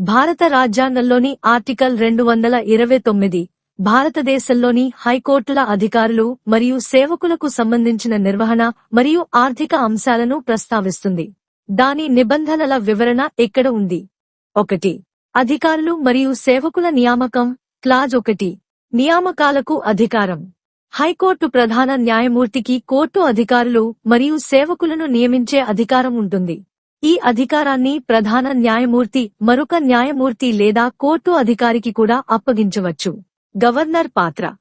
భారత రాజ్యాంగంలోని ఆర్టికల్ రెండు వందల ఇరవై తొమ్మిది భారతదేశంలోని హైకోర్టుల అధికారులు మరియు సేవకులకు సంబంధించిన నిర్వహణ మరియు ఆర్థిక అంశాలను ప్రస్తావిస్తుంది. దాని నిబంధనల వివరణ ఇక్కడ ఉంది? ఒకటి. అధికారులు మరియు సేవకుల నియామకం క్లాజ్ ఒకటి. నియామకాలకు అధికారం. హైకోర్టు ప్రధాన న్యాయమూర్తికి కోర్టు అధికారులు మరియు సేవకులను నియమించే అధికారం ఉంటుంది. ఈ అధికారాన్ని ప్రధాన న్యాయమూర్తి మరొక న్యాయమూర్తి లేదా కోర్టు అధికారికి కూడా అప్పగించవచ్చు. గవర్నర్ పాత్ర.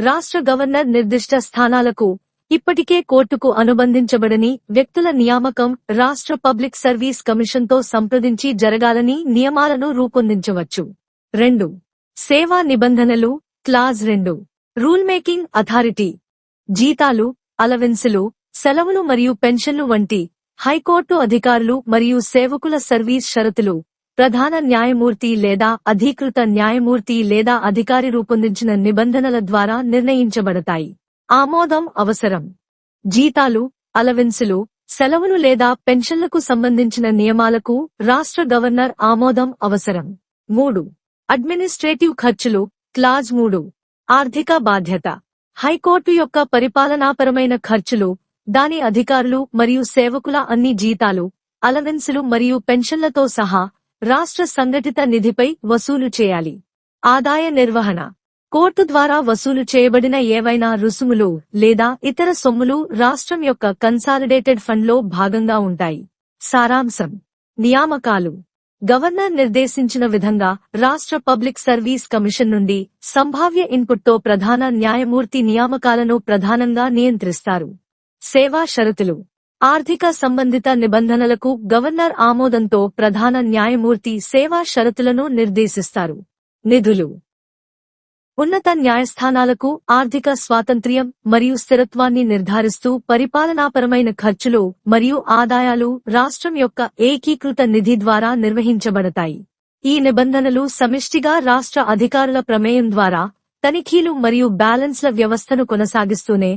రాష్ట్ర గవర్నర్ నిర్దిష్ట స్థానాలకు ఇప్పటికే కోర్టుకు అనుబంధించబడని వ్యక్తుల నియామకం రాష్ట్ర పబ్లిక్ సర్వీస్ కమిషన్తో సంప్రదించి జరగాలని నియమాలను రూపొందించవచ్చు. రెండు. సేవా నిబంధనలు. క్లాజ్ రెండు. Rule making authority. జీతాలు అలవెన్సులు సెలవులు మరియు పెన్షన్లు వంటి హైకోర్టు అధికారులు మరియు సేవకుల సర్వీస్ షరతులు ప్రధాన న్యాయమూర్తి లేదా అధీకృత న్యాయమూర్తి లేదా అధికారి రూపొందించిన నిబంధనల ద్వారా నిర్ణయించబడతాయి. ఆమోదం అవసరం. జీతాలు అలవెన్సులు సెలవులు లేదా పెన్షన్లకు సంబంధించిన నియమాలకు రాష్ట్ర గవర్నర్ ఆమోదం అవసరం. మూడు. అడ్మినిస్ట్రేటివ్ ఖర్చులు క్లాజ్ మూడు. ఆర్థిక బాధ్యత. హైకోర్టు యొక్క పరిపాలనాపరమైన ఖర్చులు దాని అధికారులు మరియు సేవకుల అన్ని జీతాలు అలవెన్సులు మరియు పెన్షన్లతో సహా రాష్ట్ర సంఘటిత నిధిపై వసూలు చేయాలి. ఆదాయ నిర్వహణ. కోర్టు ద్వారా వసూలు చేయబడిన ఏవైనా రుసుములు లేదా ఇతర సొమ్ములు రాష్ట్రం యొక్క కన్సాలిడేటెడ్ ఫండ్లో భాగంగా ఉంటాయి. సారాంశం. నియామకాలు. గవర్నర్ నిర్దేశించిన విధంగా రాష్ట్ర పబ్లిక్ సర్వీస్ కమిషన్ నుండి సంభావ్య ఇన్పుట్తో ప్రధాన న్యాయమూర్తి నియామకాలను ప్రధానంగా నియంత్రిస్తారు. సేవా షరతులు. ఆర్థిక సంబంధిత నిబంధనలకు గవర్నర్ ఆమోదంతో ప్రధాన న్యాయమూర్తి సేవా షరతులను నిర్దేశిస్తారు. నిధులు. ఉన్నత న్యాయస్థానాలకు ఆర్థిక స్వాతంత్ర్యం మరియు స్థిరత్వాన్ని నిర్ధారిస్తూ పరిపాలనాపరమైన ఖర్చులు మరియు ఆదాయాలు రాష్ట్రం యొక్క ఏకీకృత నిధి ద్వారా నిర్వహించబడతాయి. ఈ నిబంధనలు సమిష్టిగా రాష్ట్ర అధికారుల ప్రమేయం ద్వారా తనిఖీలు మరియు బ్యాలెన్స్ల వ్యవస్థను కొనసాగిస్తూనే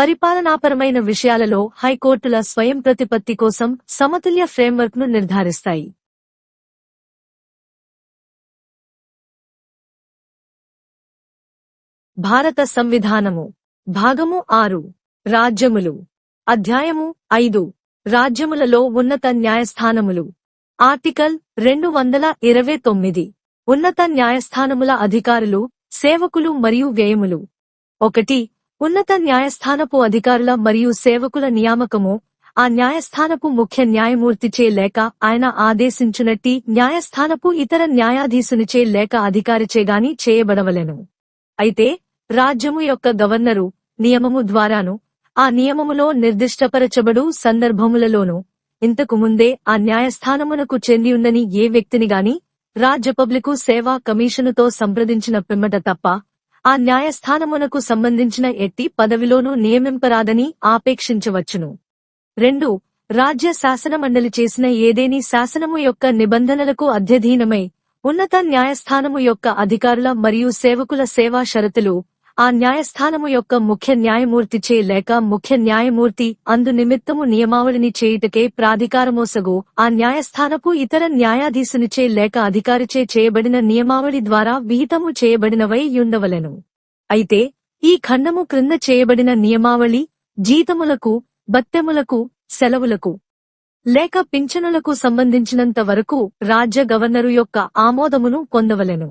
పరిపాలనాపరమైన విషయాలలో హైకోర్టుల స్వయం ప్రతిపత్తి కోసం సమతుల్య ఫ్రేమ్వర్క్ను నిర్ధారిస్తాయి. భారత సంవిధానము. భాగము ఆరు. రాజ్యములు. అధ్యాయము ఐదు. రాజ్యములలో ఉన్నత న్యాయస్థానములు. ఆర్టికల్ రెండు వందల ఇరవై తొమ్మిది. ఉన్నత న్యాయస్థానముల అధికారులు సేవకులు మరియు వ్యయములు. ఒకటి. ఉన్నత న్యాయస్థానపు అధికారుల మరియు సేవకుల నియామకము. ఆ న్యాయస్థానపు ముఖ్య న్యాయమూర్తిచే లేక ఆయన ఆదేశించునట్టి న్యాయస్థానపు ఇతర న్యాయాధీశునిచే లేక అధికారిచేగాని చేయబడవలెను. అయితే రాజ్యము యొక్క గవర్నరు నియమము ద్వారాను ఆ నియమములో నిర్దిష్టపరచబడు సందర్భములలోనూ ఇంతకు ముందే ఆ న్యాయస్థానమునకు చెందియుందని ఏ వ్యక్తిని గాని రాజ్య పబ్లికు సేవా కమిషనుతో సంప్రదించిన పిమ్మట తప్ప ఆ న్యాయస్థానమునకు సంబంధించిన ఎట్టి పదవిలోనూ నియమింపరాదని ఆపేక్షించవచ్చును. రెండు రాజ్య శాసనమండలి చేసిన ఏదేని శాసనము యొక్క నిబంధనలకు అధ్యధీనమై ఉన్నత న్యాయస్థానము యొక్క అధికారుల మరియు సేవకుల సేవా షరతులు ఆ న్యాయస్థానము యొక్క ముఖ్య న్యాయమూర్తిచే లేక ముఖ్య న్యాయమూర్తి అందు నిమిత్తము నియమావళిని చేయుటకే ప్రాధికారమోసగు ఆ న్యాయస్థానపు ఇతర న్యాయాధీశునిచే లేక అధికారిచే చేయబడిన నియమావళి ద్వారా విహితము చేయబడినవై యుండవలెను. అయితే ఈ ఖండము క్రింద చేయబడిన నియమావళి జీతములకు బత్తెములకు సెలవులకు లేక పింఛనులకు సంబంధించినంత వరకు రాజ్య గవర్నరు యొక్క ఆమోదమును పొందవలెను.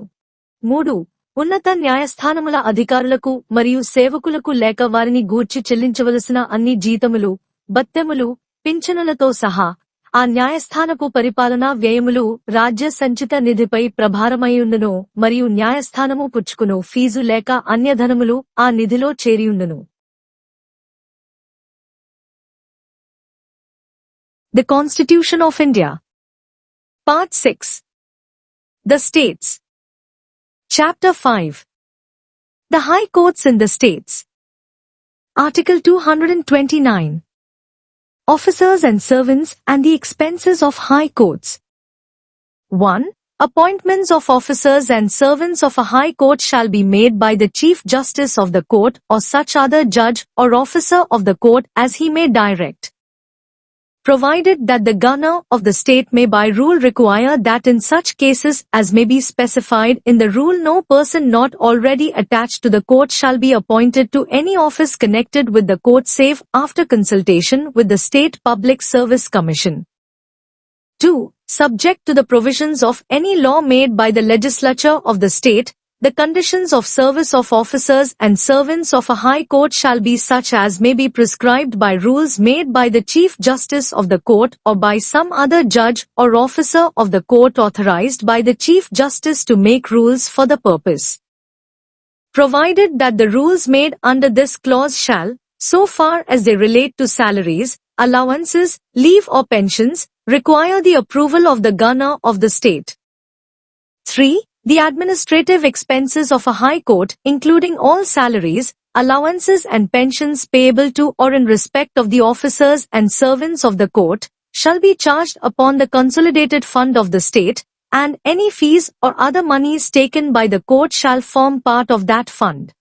మూడు ఉన్నత న్యాయస్థానముల అధికారులకు మరియు సేవకులకు లేక వారిని గూర్చి చెల్లించవలసిన అన్ని జీతములు బత్తెములు పింఛనులతో సహా ఆ న్యాయస్థానపు పరిపాలనా వ్యయములు రాజ్య సంచిత నిధిపై ప్రభారమైయుండును మరియు న్యాయస్థానము పుచ్చుకును ఫీజు లేక అన్యధనములు ఆ నిధిలో చేరియుండును. The constitution of India part six the states Chapter 5. The High Courts in the States. Article 229. Officers and servants and the expenses of High Courts. 1. Appointments of officers and servants of a High Court shall be made by the Chief Justice of the Court or such other judge or officer of the court as he may direct. Provided that the governor of the state may by rule require that in such cases as may be specified in the rule no person not already attached to the court shall be appointed to any office connected with the court save after consultation with the State Public Service Commission. 2. Subject to the provisions of any law made by the legislature of the state, the conditions of service of officers and servants of a high court shall be such as may be prescribed by rules made by the Chief Justice of the court or by some other judge or officer of the court authorized by the Chief Justice to make rules for the purpose. Provided that the rules made under this clause shall, so far as they relate to salaries, allowances, leave or pensions, require the approval of the governor of the state. 3. The administrative expenses of a high court, including all salaries, allowances and pensions payable to or in respect of the officers and servants of the court, shall be charged upon the consolidated fund of the state, and any fees or other monies taken by the court shall form part of that fund.